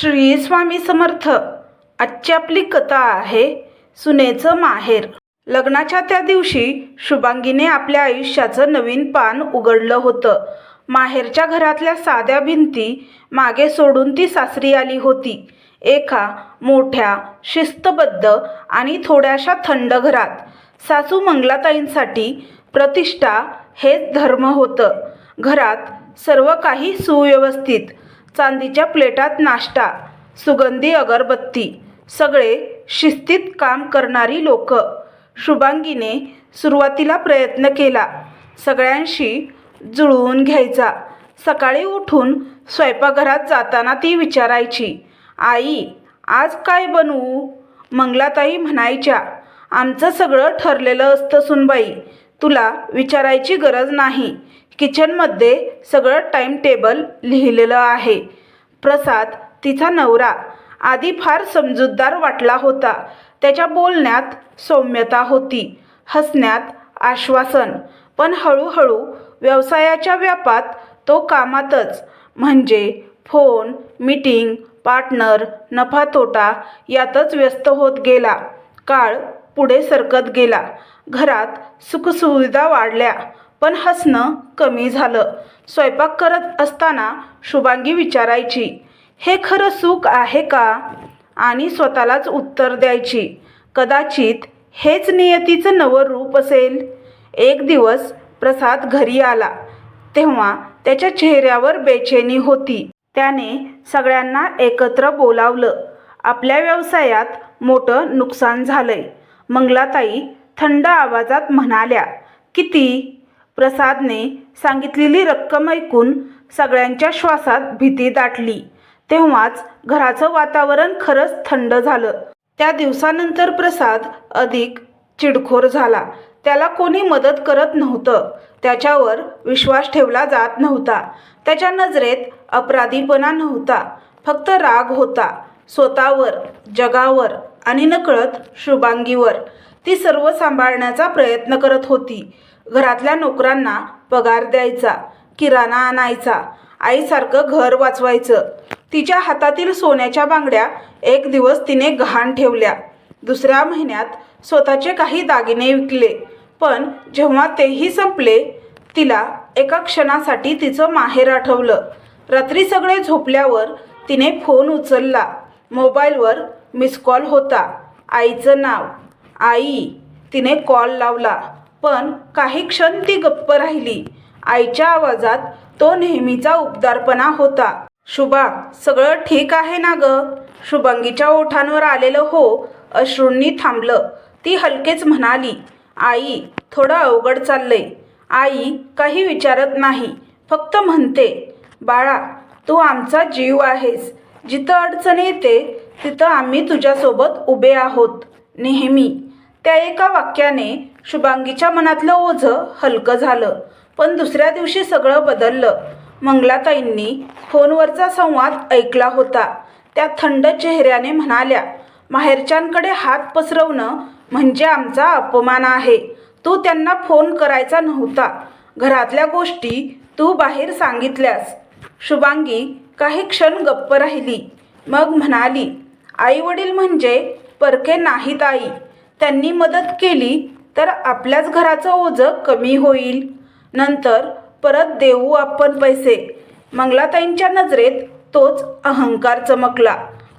श्री स्वामी समर्थ. आजची आपली कथा आहे सुनेचं माहेर. लग्नाच्या त्या दिवशी शुभांगीने आपल्या आयुष्याचं नवीन पान उघडलं होतं. माहेरच्या घरातल्या साध्या भिंती मागे सोडून ती सासरी आली होती. एका मोठ्या शिस्तबद्ध आणि थोड्याशा थंड घरात सासू मंगलाताईंसाठी प्रतिष्ठा हेच धर्म होतं. घरात सर्व काही सुव्यवस्थित चांदीच्या प्लेटात नाश्ता सुगंधी अगरबत्ती सगळे शिस्तीत काम करणारी लोक. शुभांगीने सुरुवातीला प्रयत्न केला. सगळ्यांशी जुळवून घ्यायचा. सकाळी उठून स्वयंपाकघरात जाताना ती विचारायची आई आज काय बनवू? मंगलाताई म्हणायच्या आमचं सगळं ठरलेलं असतं सुनबाई. तुला विचारायची गरज नाही. किचनमध्ये सगळं टाईम टेबल लिहिलेलं आहे. प्रसाद तिचा नवरा आधी फार समजूतदार वाटला होता. त्याच्या बोलण्यात सौम्यता होती. हसण्यात आश्वासन. पण हळूहळू व्यवसायाच्या व्यापात तो कामातच. म्हणजे फोन मीटिंग पार्टनर नफा तोटा यातच व्यस्त होत गेला. काळ पुढे सरकत गेला. घरात सुखसुविधा वाढल्या. पण हसणं कमी झालं. स्वयंपाक करत असताना शुभांगी विचारायची हे खरं सुख आहे का? आणि स्वतःलाच उत्तर द्यायची कदाचित हेच नियतीचं नवं रूप असेल. एक दिवस प्रसाद घरी आला. तेव्हा त्याच्या चेहऱ्यावर बेचैनी होती. त्याने सगळ्यांना एकत्र बोलावलं. आपल्या व्यवसायात मोठं नुकसान झालंय. मंगलाताई थंड आवाजात म्हणाल्या किती? प्रसादने सांगितलेली रक्कम ऐकून सगळ्यांच्या श्वासात भीती दाटली. तेव्हाच घराचं वातावरण खरंच थंड झालं. त्या दिवसानंतर प्रसाद अधिक चिडखोर झाला. त्याला कोणी मदत करत नव्हतं. त्याच्यावर विश्वास ठेवला जात नव्हता. त्याच्या नजरेत अपराधीपणा नव्हता. फक्त राग होता. स्वतःवर जगावर आणि नकळत शुभांगीवर. ती सर्व सांभाळण्याचा प्रयत्न करत होती. घरातल्या नोकरांना पगार द्यायचा किराणा आणायचा आईसारखं घर वाचवायचं. तिच्या हातातील सोन्याच्या बांगड्या एक दिवस तिने गहाण ठेवल्या. दुसऱ्या महिन्यात स्वतःचे काही दागिने विकले. पण जेव्हा तेही संपले तिला एका क्षणासाठी तिचं माहेर आठवलं. रात्री सगळे झोपल्यावर तिने फोन उचलला. मोबाईलवर मिस कॉल होता. आईचं नाव आई तिने कॉल लावला. पण काही क्षण ती गप्प राहिली. आईच्या आवाजात तो नेहमीचा उबदारपणा होता. शुभा सगळं ठीक आहे ना ग? शुभांगीच्या ओठांवर आलेलं हो अश्रूंनी थांबलं. ती हलकेच म्हणाली आई थोडं अवघड चाललंय. आई काही विचारत नाही फक्त म्हणते बाळा तू आमचा जीव आहेस. जिथं अडचण येते तिथं आम्ही तुझ्यासोबत उभे आहोत नेहमी. त्या एका वाक्याने शुभांगीच्या मनातलं ओझं हलकं झालं. पण दुसऱ्या दिवशी सगळं बदललं. मंगलाताईंनी फोनवरचा संवाद ऐकला होता. त्या थंड चेहऱ्याने म्हणाल्या माहेरच्यांकडे हात पसरवणं म्हणजे आमचा अपमान आहे. तू त्यांना फोन करायचा नव्हता. घरातल्या गोष्टी तू बाहेर सांगितल्यास. शुभांगी काही क्षण गप्प राहिली. मग म्हणाली आईवडील म्हणजे परके नाहीत आई. त्यांनी मदत केली तर आपल्याच घराचं ओझं कमी होईल. नंतर परत देऊ आपण पैसे. मंगलाताईंच्या नजरेत तोच अहंकार चमकला.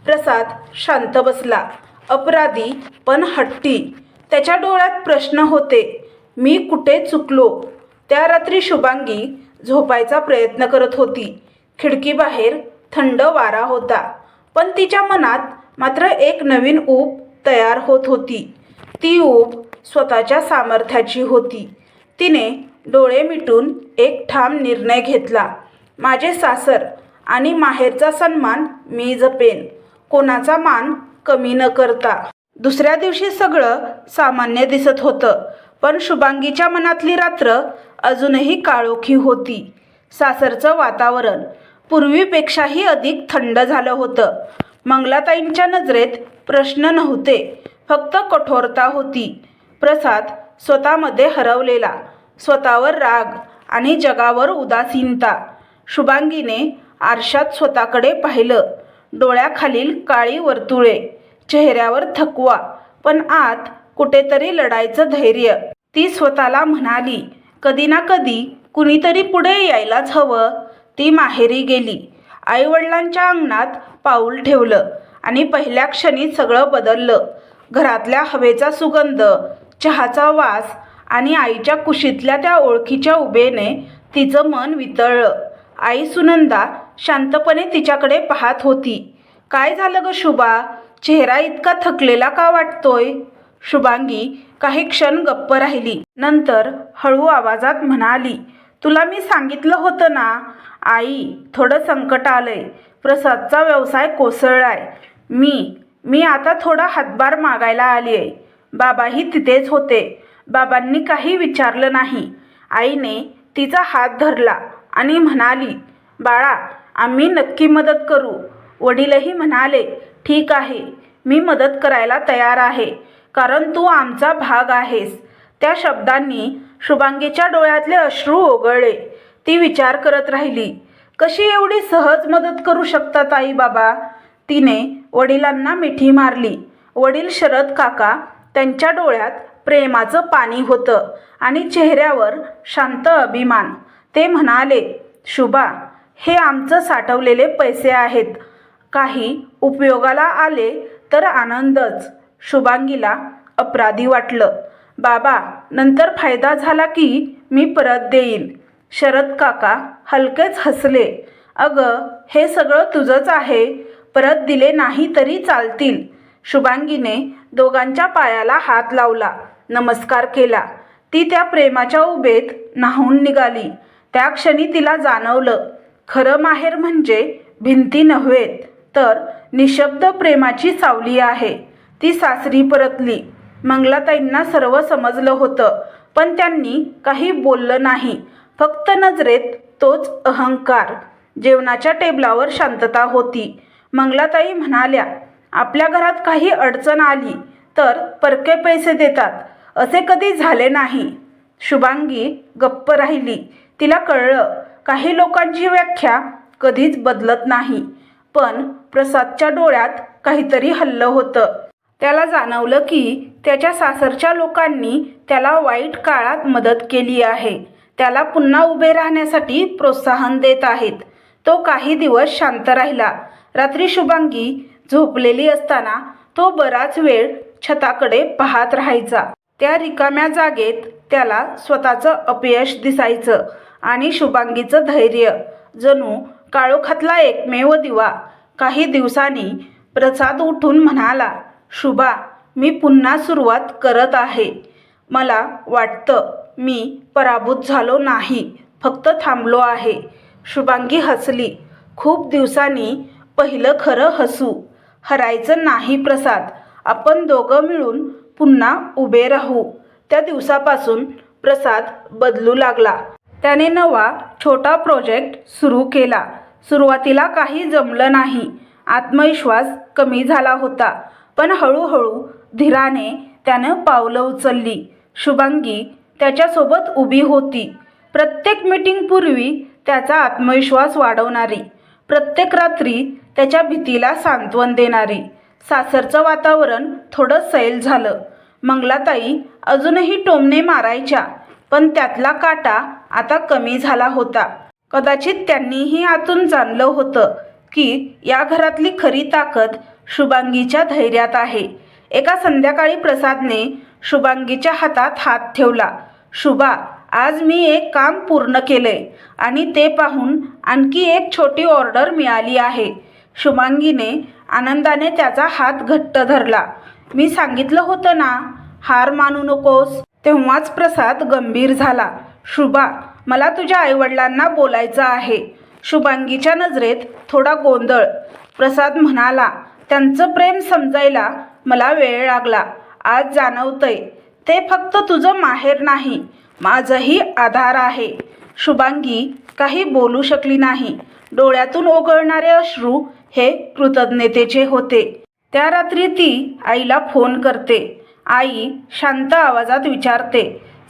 प्रसाद शांत बसला. अपराधी पण हट्टी. त्याच्या डोळ्यात प्रश्न होते मी कुठे चुकलो? त्या रात्री शुभांगी झोपायचा प्रयत्न करत होती. खिडकीबाहेर थंड वारा होता. पण तिच्या मनात मात्र एक नवीन ऊब तयार होत होती. ती ऊब स्वतःच्या सामर्थ्याची होती. तिने डोळे मिटून एक ठाम निर्णय घेतला. माझे सासर आणि माहेरचा सन्मान मी जपेन. कोणाचा मान कमी न करता. दुसऱ्या दिवशी सगळं सामान्य दिसत होतं पण शुभांगीच्या मनातली रात्र अजूनही काळोखी होती. सासरचं वातावरण पूर्वीपेक्षाही अधिक थंड झालं होतं. मंगलाताईंच्या नजरेत प्रश्न नव्हते फक्त कठोरता होती. प्रसाद स्वतःमध्ये हरवलेला. स्वतःवर राग आणि जगावर उदासीनता. शुभांगीने आरशात स्वतःकडे पाहिलं. डोळ्याखालील काळी वर्तुळे. चेहऱ्यावर थकवा. पण आत कुठेतरी लढायचं धैर्य. ती स्वतःला म्हणाली कधी ना कधी कुणीतरी पुढे यायलाच हवं. ती माहेरी गेली. आईवडिलांच्या अंगणात पाऊल ठेवलं आणि पहिल्या क्षणी सगळं बदललं. घरातल्या हवेचा सुगंध चहाचा वास आणि आईच्या कुशीतल्या त्या ओळखीच्या उभेने तिचं मन वितळलं. आई सुनंदा शांतपणे तिच्याकडे पाहत होती. काय झालं ग शुभा? चेहरा इतका थकलेला का वाटतोय? शुभांगी काही क्षण गप्प राहिली. नंतर हळू आवाजात म्हणाली तुला मी सांगितलं होतं ना आई थोडं संकट आलंय. प्रसादचा व्यवसाय कोसळलाय. मी मी आता थोडा हातभार मागायला आली आहे बाबाही तिथेच होते. बाबांनी काही विचारलं नाही. आईने तिचा हात धरला आणि म्हणाली बाळा आम्ही नक्की मदत करू. वडीलही म्हणाले ठीक आहे मी मदत करायला तयार आहे कारण तू आमचा भाग आहेस. त्या शब्दांनी शुभांगीच्या डोळ्यातले अश्रू ओघळले. ती विचार करत राहिली कशी एवढी सहज मदत करू शकतात आई बाबा? तिने वडिलांना मिठी मारली. वडील शरद काका त्यांच्या डोळ्यात प्रेमाचं पाणी होतं आणि चेहऱ्यावर शांत अभिमान. ते म्हणाले शुभा हे आमचं साठवलेले पैसे आहेत. काही उपयोगाला आले तर आनंदच. शुभांगीला अपराधी वाटलं. बाबा नंतर फायदा झाला की मी परत देईल. शरद काका हलकेच हसले. अगं हे सगळं तुझंच आहे. परत दिले नाही तरी चालतील. शुभांगीने दोघांच्या पायाला हात लावला नमस्कार केला. ती त्या प्रेमाच्या उभेत न्हाऊन निघाली. त्या क्षणी तिला जाणवलं खरं माहेर म्हणजे भिंती नव्हेत तर निशब्द प्रेमाची सावली आहे. ती सासरी परतली. मंगलाताईंना सर्व समजलं होतं पण त्यांनी काही बोललं नाही. फक्त नजरेत तोच अहंकार. जेवणाच्या टेबलावर शांतता होती. मंगलाताई म्हणाल्या आपल्या घरात काही अडचण आली तर परके पैसे देतात. असे कधी झाले नाही. शुभांगी गप्प राहिली. तिला कळलं काही लोकांची व्याख्या कधीच बदलत नाही. पण प्रसादच्या डोळ्यात काहीतरी हल्लं होतं. त्याला जाणवलं की त्याच्या सासरच्या लोकांनी त्याला वाईट काळात मदत केली आहे. त्याला पुन्हा उभे राहण्यासाठी प्रोत्साहन देत आहेत. तो काही दिवस शांत राहिला. रात्री शुभांगी झोपलेली असताना तो बराच वेळ छताकडे पाहत राहायचा. त्या रिकाम्या जागेत त्याला स्वतःचं अपयश दिसायचं आणि शुभांगीचं धैर्य. जणू काळोखातला एकमेव दिवा. काही दिवसांनी प्रसाद उठून म्हणाला शुभा मी पुन्हा सुरुवात करत आहे. मला वाटतं मी पराभूत झालो नाही फक्त थांबलो आहे. शुभांगी हसली. खूप दिवसांनी पहिलं खरं हसू. हरायचं नाही प्रसाद. आपण दोघं मिळून पुन्हा उभे राहू. त्या दिवसापासून प्रसाद बदलू लागला. त्याने नवा छोटा प्रोजेक्ट सुरू केला. सुरुवातीला काही जमलं नाही. आत्मविश्वास कमी झाला होता. पण हळूहळू धीराने त्यानं पावलं उचलली. शुभांगी त्याच्यासोबत उभी होती. प्रत्येक मीटिंगपूर्वी त्याचा आत्मविश्वास वाढवणारी. प्रत्येक रात्री त्याच्या भीतीला सांत्वन देणारी. सासरचं वातावरण थोडं सैल झालं. मंगलाताई अजूनही टोमणे मारायच्या पण त्यातला काटा आता कमी झाला होता. कदाचित त्यांनीही आतून जाणलं होतं की या घरातली खरी ताकद शुभांगीच्या धैर्यात आहे. एका संध्याकाळी प्रसादने शुभांगीच्या हातात हात ठेवला. शुभा आज मी एक काम पूर्ण केलंय आणि ते पाहून आणखी एक छोटी ऑर्डर मिळाली आहे. शुभांगीने आनंदाने त्याचा हात घट्ट धरला. मी सांगितलं होतं ना हार मानू नकोस. तेव्हाच प्रसाद गंभीर झाला. शुभा मला तुझ्या आईवडिलांना बोलायचं आहे. शुभांगीच्या नजरेत थोडा गोंधळ. प्रसाद म्हणाला त्यांचं प्रेम समजायला मला वेळ लागला. आज जाणवतंय. ते फक्त तुझं माहेर नाही माझंही आधार आहे. शुभांगी काही बोलू शकली नाही. डोळ्यातून ओघळणारे अश्रू हे कृतज्ञतेचे होते. त्या रात्री ती आईला फोन करते. आई शांत आवाजात विचारते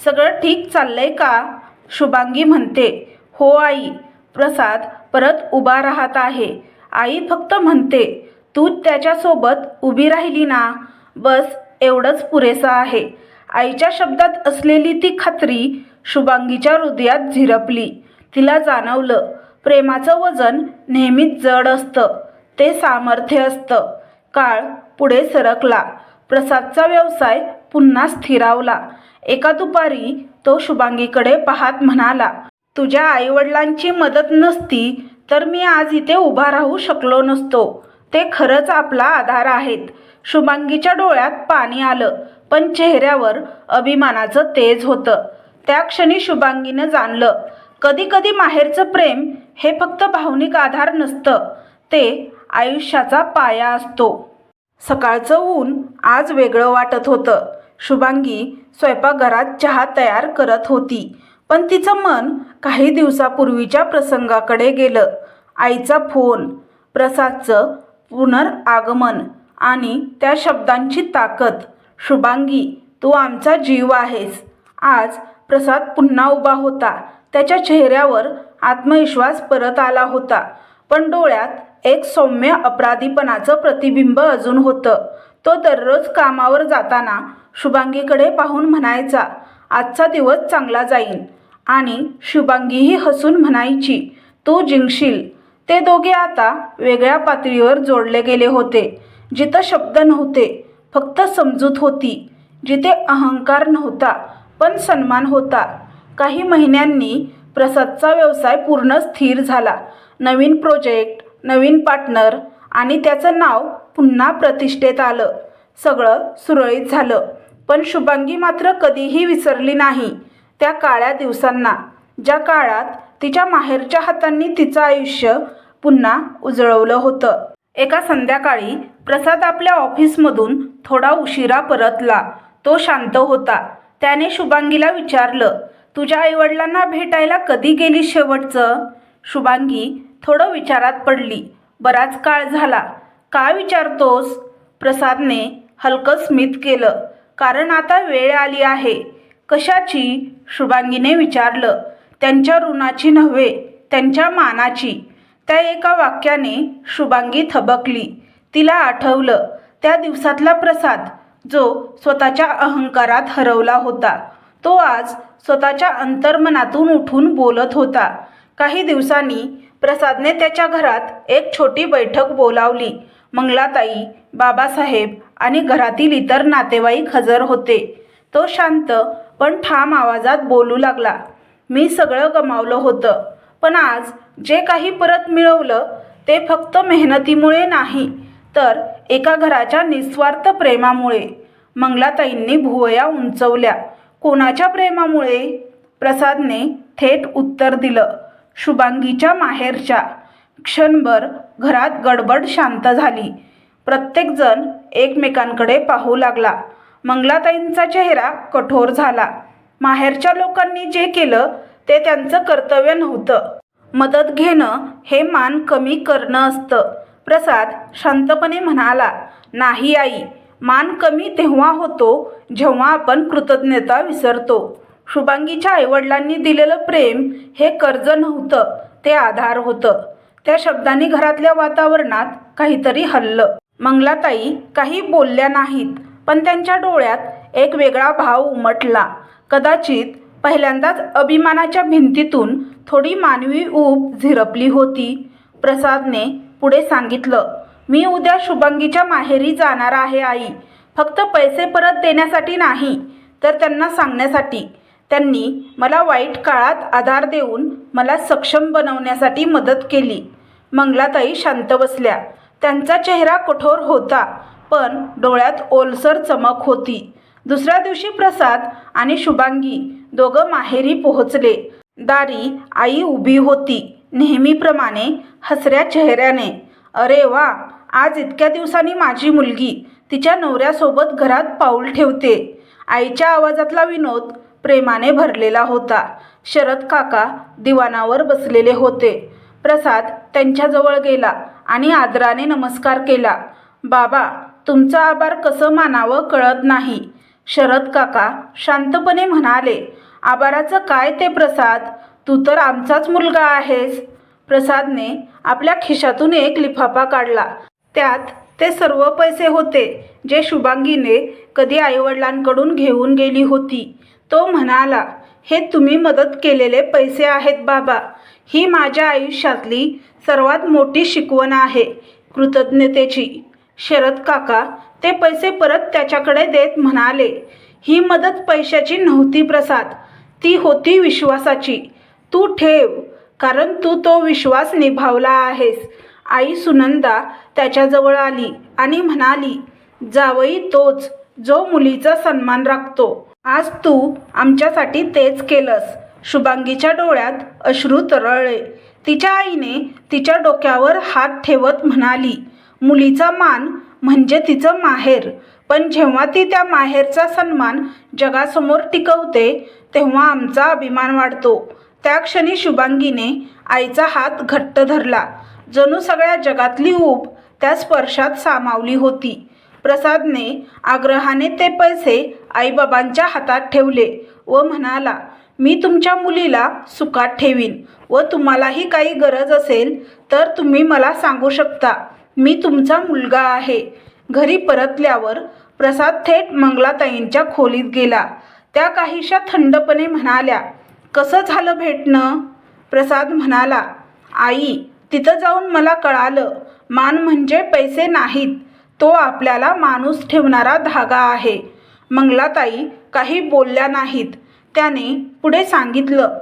सगळं ठीक चाललंय का? शुभांगी म्हणते हो आई प्रसाद परत उभा राहत आहे. आई फक्त म्हणते तू त्याच्यासोबत उभी राहिली ना? बस एवढंच पुरेसं आहे. आईच्या शब्दात असलेली ती खात्री शुभांगीच्या हृदयात झिरपली. तिला जाणवलं प्रेमाचं वजन नेहमीच जड असतं. ते सामर्थ्य असतं. काळ पुढे सरकला. प्रसादचा व्यवसाय पुन्हा स्थिरावला. एका दुपारी तो शुभांगीकडे पाहत म्हणाला तुझ्या आईवडिलांची मदत नसती तर मी आज इथे उभा राहू शकलो नसतो. ते खरंच आपला आधार आहेत. शुभांगीच्या डोळ्यात पाणी आलं पण चेहऱ्यावर अभिमानाचं तेज होतं. त्या क्षणी शुभांगीनं जाणलं कधी कधी माहेरचं प्रेम हे फक्त भावनिक आधार नसतं. ते आयुष्याचा पाया असतो. सकाळचं ऊन आज वेगळं वाटत होतं. शुभांगी स्वयंपाकघरात चहा तयार करत होती. पण तिचं मन काही दिवसापूर्वीच्या प्रसंगाकडे गेलं. आईचा फोन प्रसादचं पुनर्आगमन आणि त्या शब्दांची ताकद. शुभांगी तू आमचा जीव आहेस. आज प्रसाद पुन्हा उभा होता. त्याच्या चेहऱ्यावर आत्मविश्वास परत आला होता. पण डोळ्यात एक सौम्य अपराधीपणाचं प्रतिबिंब अजून होतं. तो दररोज कामावर जाताना शुभांगीकडे पाहून म्हणायचा आजचा दिवस चांगला जाईल आणि शुभांगीही हसून म्हणायची तू जिंकशील. ते दोघे आता वेगळ्या पातळीवर जोडले गेले होते जिथं शब्द नव्हते फक्त समजूत होती जिथे अहंकार नव्हता पण सन्मान होता. काही महिन्यांनी प्रसादचा व्यवसाय पूर्ण स्थिर झाला. नवीन प्रोजेक्ट नवीन पार्टनर आणि त्याचं नाव पुन्हा प्रतिष्ठेत आलं. सगळं सुरळीत झालं. पण शुभांगी मात्र कधीही विसरली नाही त्या काळ्या दिवसांना ज्या काळात तिच्या माहेरच्या हातांनी तिचं आयुष्य पुन्हा उजळवलं होतं. एका संध्याकाळी प्रसाद आपल्या ऑफिसमधून थोडा उशिरा परतला. तो शांत होता. त्याने शुभांगीला विचारलं तुझ्या आईवडिलांना भेटायला कधी गेली शेवटचं? शुभांगी थोडं विचारात पडली. बराच काळ झाला. का विचारतोस? प्रसादने हलकं स्मित केलं. कारण आता वेळ आली आहे. कशाची? शुभांगीने विचारलं. त्यांच्या ऋणाची नव्हे त्यांच्या मानाची. त्या एका वाक्याने शुभांगी थबकली. तिला आठवलं. त्या दिवसातला प्रसाद जो स्वतःच्या अहंकारात हरवला होता तो आज स्वतःच्या अंतर्मनातून उठून बोलत होता. काही दिवसांनी प्रसादने त्याच्या घरात एक छोटी बैठक बोलावली. मंगलाताई बाबासाहेब आणि घरातील इतर नातेवाईक हजर होते. तो शांत पण ठाम आवाजात बोलू लागला. मी सगळं गमावलं होतं पण आज जे काही परत मिळवलं ते फक्त मेहनतीमुळे नाही तर एका घराच्या निस्वार्थ प्रेमामुळे. मंगलाताईंनी भुवया उंचवल्या. कोणाच्या प्रेमामुळे? प्रसादने थेट उत्तर दिलं. शुभांगीच्या माहेरच्या क्षणभर घरात गडबड शांत झाली. प्रत्येकजण एकमेकांकडे पाहू लागला. मंगलाताईंचा चेहरा कठोर झाला. माहेरच्या लोकांनी जे केलं ते त्यांचं कर्तव्य नव्हतं. मदत घेणं हे मान कमी करणं असतं. प्रसाद शांतपणे म्हणाला नाही आई मान कमी तेव्हा होतो जेव्हा आपण कृतज्ञता विसरतो. शुभांगीच्या आईवडिलांनी दिलेलं प्रेम हे कर्ज नव्हतं ते आधार होतं. त्या शब्दांनी घरातल्या वातावरणात काहीतरी हल्लं. मंगलाताई काही बोलल्या नाहीत पण त्यांच्या डोळ्यात एक वेगळा भाव उमटला. कदाचित पहिल्यांदाच अभिमानाच्या भिंतीतून थोडी मानवी ऊब झिरपली होती. प्रसादने पुढे सांगितलं मी उद्या शुभांगीच्या माहेरी जाणार आहे आई. फक्त पैसे परत देण्यासाठी नाही तर त्यांना सांगण्यासाठी. त्यांनी मला वाईट काळात आधार देऊन मला सक्षम बनवण्यासाठी मदत केली. मंगलाताई शांत बसल्या. त्यांचा चेहरा कठोर होता पण डोळ्यात ओलसर चमक होती. दुसऱ्या दिवशी प्रसाद आणि शुभांगी दोघं माहेरी पोहोचले. दारी आई उभी होती. नेहमीप्रमाणे हसऱ्या चेहऱ्याने. अरे वा आज इतक्या दिवसांनी माझी मुलगी तिच्या नवऱ्यासोबत घरात पाऊल ठेवते. आईच्या आवाजातला विनोद प्रेमाने भरलेला होता. शरद काका दिवाणावर बसलेले होते. प्रसाद त्यांच्याजवळ गेला आणि आदराने नमस्कार केला. बाबा तुमचं आभार कसं मानावं कळत नाही शरद काका शांतपणे म्हणाले. आभाराचं काय ते प्रसाद? तू तर आमचाच मुलगा आहेस. प्रसादने आपल्या खिशातून एक लिफाफा काढला. त्यात ते सर्व पैसे होते जे शुभांगीने कधी आईवडिलांकडून घेऊन गेली होती. तो म्हणाला हे तुम्ही मदत केलेले पैसे आहेत बाबा. ही माझ्या आयुष्यातली सर्वात मोठी शिकवण आहे कृतज्ञतेची. शरद काका ते पैसे परत त्याच्याकडे देत म्हणाले ही मदत पैशाची नव्हती प्रसाद ती होती विश्वासाची. तू ठेव कारण तू तो विश्वास निभावला आहेस आई सुनंदा त्याच्याजवळ आली आणि म्हणाली जावई तोच जो मुलीचा सन्मान राखतो. आज तू आमच्यासाठी तेच केलंस. शुभांगीच्या डोळ्यात अश्रू तरळले. तिच्या आईने तिच्या डोक्यावर हात ठेवत म्हणाली मुलीचा मान म्हणजे तिचं माहेर. पण जेव्हा ती त्या माहेरचा सन्मान जगासमोर टिकवते तेव्हा आमचा अभिमान वाढतो. त्या क्षणी शुभांगीने आईचा हात घट्ट धरला. जणू सगळ्या जगातली ऊब त्या स्पर्शात सामावली होती. प्रसादने आग्रहाने ते पैसे आईबाबांच्या हातात ठेवले व म्हणाला मी तुमच्या मुलीला सुखात ठेवीन व तुम्हालाही काही गरज असेल तर तुम्ही मला सांगू शकता. मी तुमचा मुलगा आहे. घरी परतल्यावर प्रसाद थेट मंगलाताईंच्या खोलीत गेला. त्या काहीशा थंडपणे म्हणाल्या कसं झालं भेटणं? प्रसाद म्हणाला आई तिथं जाऊन मला कळालं मान म्हणजे पैसे नाहीत. तो आपल्याला माणूस ठेवणारा धागा आहे. मंगलाताई काही बोलल्या नाहीत. त्याने पुढे सांगितलं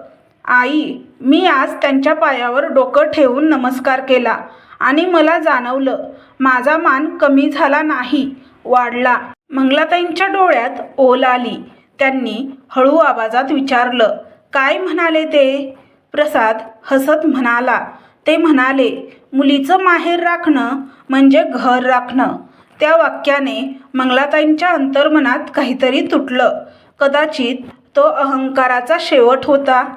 आई मी आज त्यांच्या पायावर डोकं ठेवून नमस्कार केला आणि मला जाणवलं माझा मान कमी झाला नाही वाढला. मंगलाताईंच्या डोळ्यात ओल आली. त्यांनी हळू आवाजात विचारलं काय म्हणाले ते? प्रसाद हसत म्हणाला. ते म्हणाले मुलीचं माहेर राखणं म्हणजे घर राखणं. त्या वाक्याने मंगलाताईंच्या अंतर्मनात काहीतरी तुटलं. कदाचित तो अहंकाराचा शेवट होता.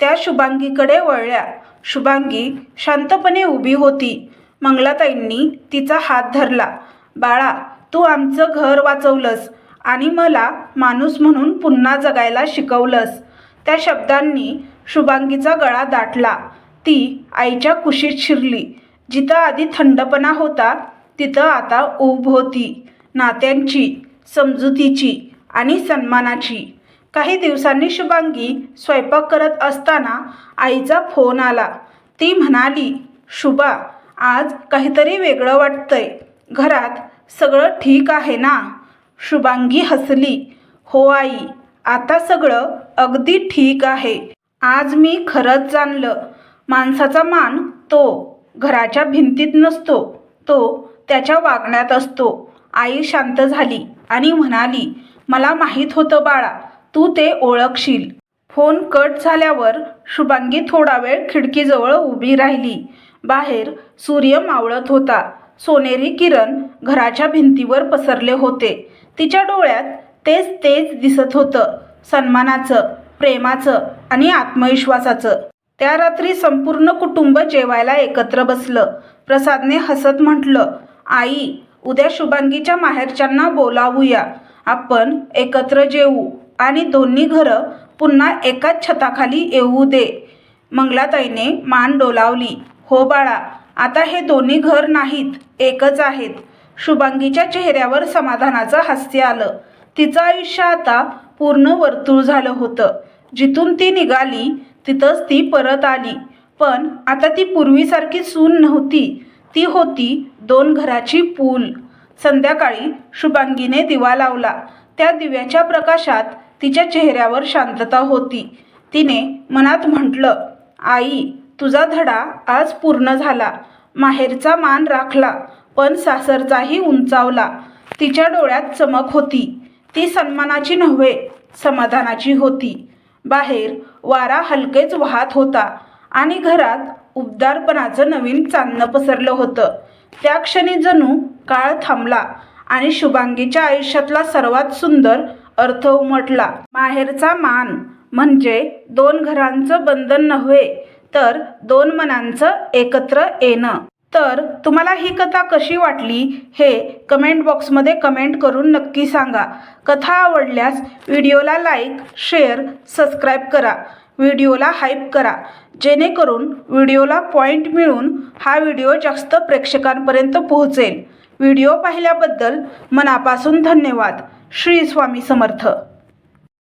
त्या शुभांगीकडे वळल्या. शुभांगी शांतपणे उभी होती. मंगलाताईंनी तिचा हात धरला. बाळा तू आमचं घर वाचवलंस आणि मला माणूस म्हणून पुन्हा जगायला शिकवलंस. त्या शब्दांनी शुभांगीचा गळा दाटला. ती आईच्या कुशीत शिरली. जिथं आधी थंडपणा होता तिथं आता ऊब होती. नात्यांची समजुतीची आणि सन्मानाची. काही दिवसांनी शुभांगी स्वयंपाक करत असताना आईचा फोन आला. ती म्हणाली शुभा आज काहीतरी वेगळं वाटतंय. घरात सगळं ठीक आहे ना? शुभांगी हसली. हो आई आता सगळं अगदी ठीक आहे. आज मी खरंच जाणलं. माणसाचा मान तो घराच्या भिंतीत नसतो. तो त्याच्या वागण्यात असतो. आई शांत झाली आणि म्हणाली मला माहीत होतं बाळा तू ते ओळखशील. फोन कट झाल्यावर शुभांगी थोडा वेळ खिडकीजवळ उभी राहिली. बाहेर सूर्य मावळत होता. सोनेरी किरण घराच्या भिंतीवर पसरले होते. तिच्या डोळ्यात तेच तेच दिसत होतं. सन्मानाचं प्रेमाचं आणि आत्मविश्वासाचं. त्या रात्री संपूर्ण कुटुंब जेवायला एकत्र बसलं. प्रसादने हसत म्हटलं आई उद्या शुभांगीच्या माहेरच्यांना बोलावूया. आपण एकत्र जेवू आणि दोन्ही घरं पुन्हा एकाच छताखाली येऊ दे. मंगलाताईने मान डोलावली. हो बाळा आता हे दोन्ही घर नाहीत एकच आहेत. शुभांगीच्या चेहऱ्यावर समाधानाचं हास्य आलं. तिचं आयुष्य आता पूर्ण वर्तुळ झालं होतं. जिथून ती निघाली तिथंच ती परत आली. पण आता ती पूर्वीसारखी सून नव्हती. ती होती दोन घराची पूल. संध्याकाळी शुभांगीने दिवा लावला. त्या दिव्याच्या प्रकाशात तिच्या चेहऱ्यावर शांतता होती. तिने मनात म्हटलं आई तुझा धडा आज पूर्ण झाला. माहेरचा मान राखला पण सासरचाही उंचावला. तिच्या डोळ्यात चमक होती. ती सन्मानाची नव्हे समाधानाची होती. बाहेर वारा हलकेच वाहत होता आणि घरात उबदारपणाचं नवीन चांदणं पसरलं होतं. त्या क्षणी जणू काळ थांबला आणि शुभांगीच्या आयुष्यातला सर्वात सुंदर अर्थ उमटला. माहेरचा मान म्हणजे दोन घरांचं बंधन नव्हे तर दोन मनांचं एकत्र येणं. तर तुम्हाला ही कथा कशी वाटली हे कमेंट बॉक्समध्ये कमेंट करून नक्की सांगा. कथा आवडल्यास व्हिडिओला लाईक शेअर सबस्क्राईब करा. व्हिडिओला हाईप करा. जेणेकरून व्हिडिओला पॉईंट मिळून हा व्हिडिओ जास्त प्रेक्षकांपर्यंत पोहोचेल. व्हिडिओ पाहिल्याबद्दल मनापासून धन्यवाद. श्री स्वामी समर्थ.